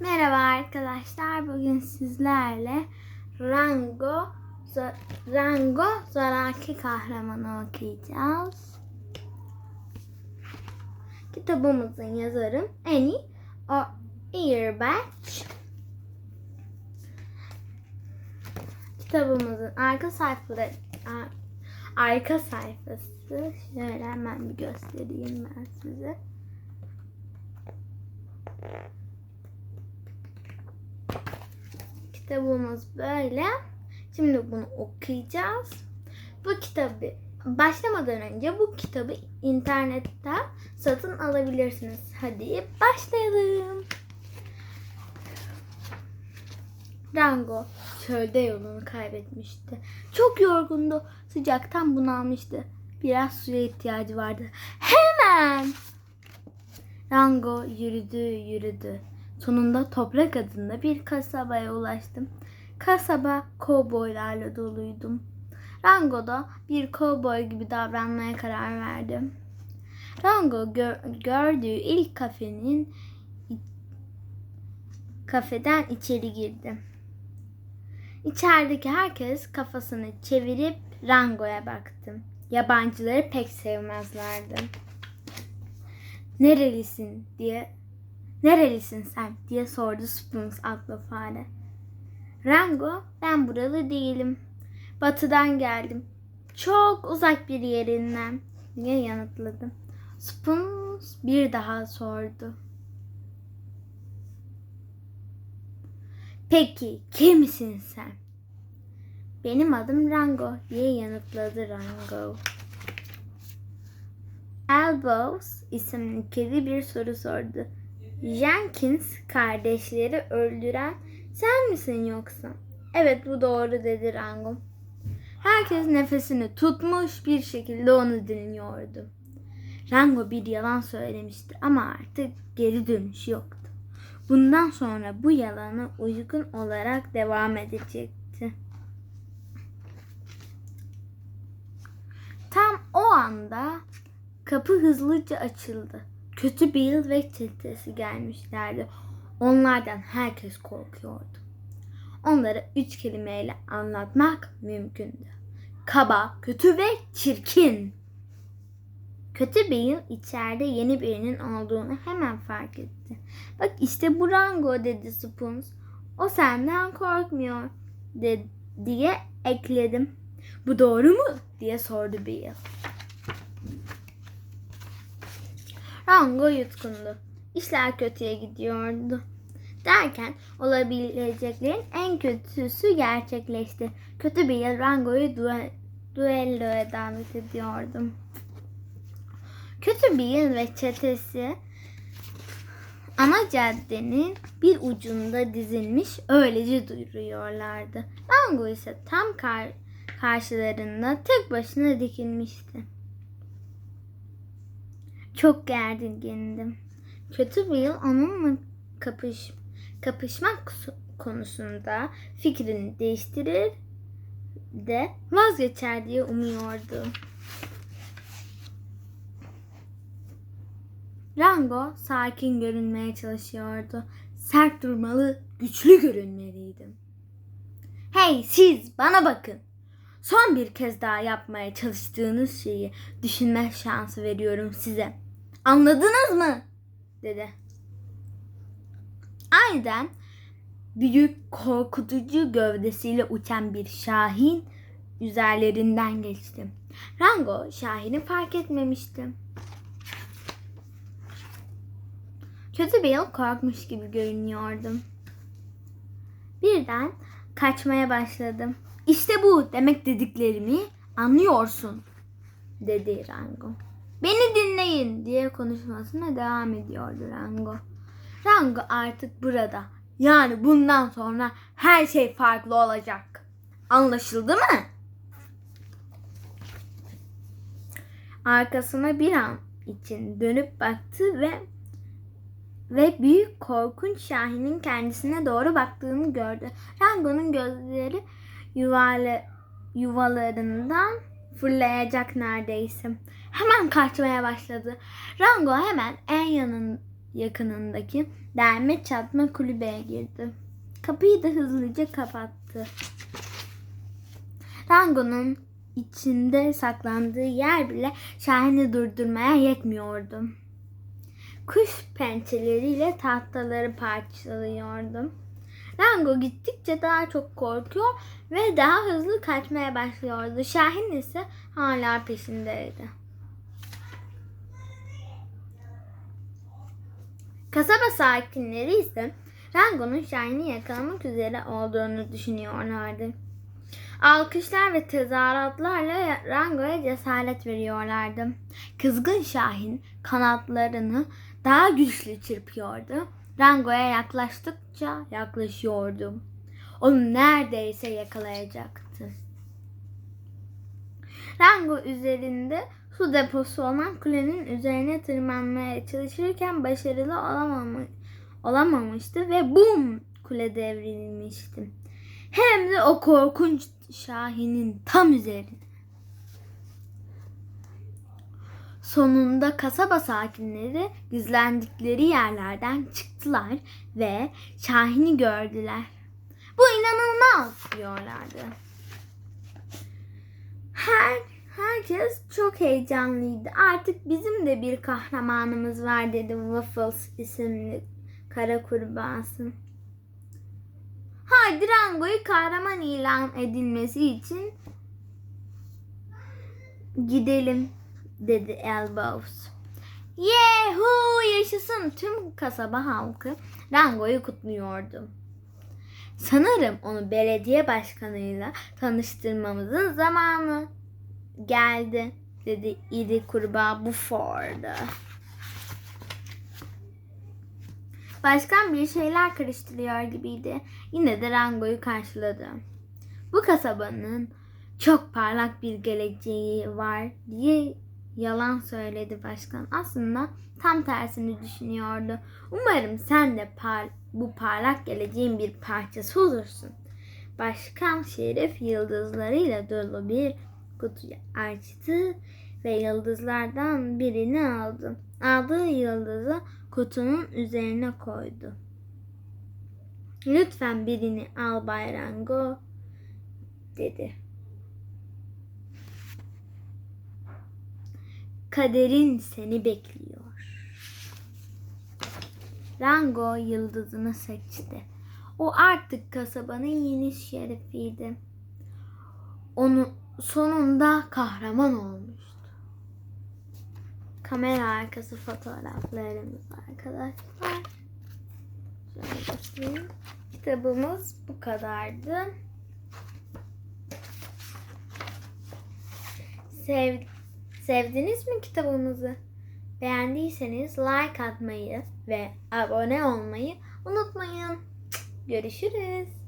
Merhaba arkadaşlar. Bugün sizlerle Rango Rango Zoraki Kahramanı okuyacağız. Kitabımızın yazarı Annie o. Kitabımızın arka sayfaları ar- arka sayfası şöyle hemen bir göstereyim ben size. Kitabımız böyle. Şimdi bunu okuyacağız. Bu kitabı başlamadan önce bu kitabı internetten satın alabilirsiniz. Hadi başlayalım. Rango çölde yolunu kaybetmişti. Çok yorgundu. Sıcaktan bunalmıştı. Biraz suya ihtiyacı vardı. Hemen! Rango yürüdü yürüdü. Sonunda toprak adında bir kasabaya ulaştım. Kasaba kovboylarla doluydum. Rango da bir kovboy gibi davranmaya karar verdim. Rango gö- gördüğü ilk kafenin kafeden içeri girdi. İçerideki herkes kafasını çevirip Rango'ya baktı. Yabancıları pek sevmezlerdi. Nerelisin diye Nerelisin sen diye sordu Spoons adlı fare. Rango ben buralı değilim. Batıdan geldim. Çok uzak bir yerinden diye yanıtladım. Spoons bir daha sordu. Peki kimsin sen? Benim adım Rango diye yanıtladı Rango. Elbows isimli kedi bir soru sordu. Jenkins kardeşleri öldüren sen misin yoksa? Evet bu doğru dedi Rango. Herkes nefesini tutmuş bir şekilde onu dinliyordu. Rango bir yalan söylemişti ama artık geri dönüş yoktu. Bundan sonra bu yalanı uygun olarak devam edecekti. Tam o anda kapı hızlıca açıldı. Kötü Bill ve çetesi gelmişlerdi. Onlardan herkes korkuyordu. Onları üç kelimeyle anlatmak mümkündü. Kaba, kötü ve çirkin. Kötü Bill içeride yeni birinin olduğunu hemen fark etti. Bak işte bu Rango dedi Spoons. O senden korkmuyor de, diye ekledim. Bu doğru mu diye sordu Bill. Rango yutkundu. İşler kötüye gidiyordu. Derken olabileceklerin en kötüsü gerçekleşti. Kötü bir yıl Rango'yu due- duelloya davet ediyordum. Kötü bir yıl ve çetesi ana caddenin bir ucunda dizilmiş öylece duruyorlardı. Rango ise tam kar- karşılarında tek başına dikilmişti. Çok gergindim. Kötü Bill onunla kapış, kapışmak konusunda fikrini değiştirir de vazgeçer diye umuyordu. Rango sakin görünmeye çalışıyordu. Sert durmalı, güçlü görünmeliydim. Hey siz bana bakın. Son bir kez daha yapmaya çalıştığınız şeyi düşünme şansı veriyorum size. Anladınız mı? dedi. Aniden büyük korkutucu gövdesiyle uçan bir şahin üzerlerinden geçti. Rango şahini fark etmemişti. Kötü bir yıl korkmuş gibi görünüyordu. Birden kaçmaya başladım. İşte bu demek dediklerimi anlıyorsun dedi Rango. Beni dinleyin diye konuşmasına devam ediyordu Rango. Rango artık burada. Yani bundan sonra her şey farklı olacak. Anlaşıldı mı? Arkasına bir an için dönüp baktı ve ve büyük korkunç Şahin'in kendisine doğru baktığını gördü. Rango'nun gözleri yuvarla, yuvalarından fırlayacak neredeyse. Hemen kaçmaya başladı. Rango hemen en yanın yakınındaki derme çatma kulübeye girdi. Kapıyı da hızlıca kapattı. Rango'nun içinde saklandığı yer bile Şahin'i durdurmaya yetmiyordu. Kuş pençeleriyle tahtaları parçalıyordu. Rango gittikçe daha çok korkuyor ve daha hızlı kaçmaya başlıyordu. Şahin ise hala peşindeydi. Kasaba sakinleri ise Rango'nun Şahin'i yakalamak üzere olduğunu düşünüyorlardı. Alkışlar ve tezahüratlarla Rango'ya cesaret veriyorlardı. Kızgın Şahin kanatlarını daha güçlü çırpıyordu. Rango'ya yaklaştıkça yaklaşıyordu. Onu neredeyse yakalayacaktı. Rango üzerinde su deposu olan kulenin üzerine tırmanmaya çalışırken başarılı olamamış, olamamıştı ve bum kule devrilmişti. Hem de o korkunç Şahin'in tam üzerine. Sonunda kasaba sakinleri gizlendikleri yerlerden çıktılar ve Şahin'i gördüler. Bu inanılmaz diyorlardı. Her herkes çok heyecanlıydı. Artık bizim de bir kahramanımız var dedi Waffles isimli kara kurbağası. Haydi Rango'yu kahraman ilan edilmesi için gidelim dedi Elbows. Yehu yaşasın tüm kasaba halkı Rango'yu kutluyordu. Sanırım onu belediye başkanıyla tanıştırmamızın zamanı geldi dedi iri kurbağa Buford'a. Başkan bir şeyler karıştırıyor gibiydi. Yine de Rango'yu karşıladı. Bu kasabanın çok parlak bir geleceği var diye yalan söyledi başkan. Aslında tam tersini düşünüyordu. Umarım sen de par bu parlak geleceğin bir parçası olursun. Başkan Şerif yıldızlarıyla dolu bir kutuyu açtı ve yıldızlardan birini aldı. Aldığı yıldızı kutunun üzerine koydu. Lütfen birini al Bay Rango dedi. Kaderin seni bekliyor. Rango yıldızını seçti. O artık kasabanın yeni şerifiydi. Onu sonunda kahraman olmuştu. Kamera arkası fotoğraflarımız arkadaşlar. Kitabımız bu kadardı. Sev, sevdiniz mi kitabımızı? Beğendiyseniz like atmayı ve abone olmayı unutmayın. Görüşürüz.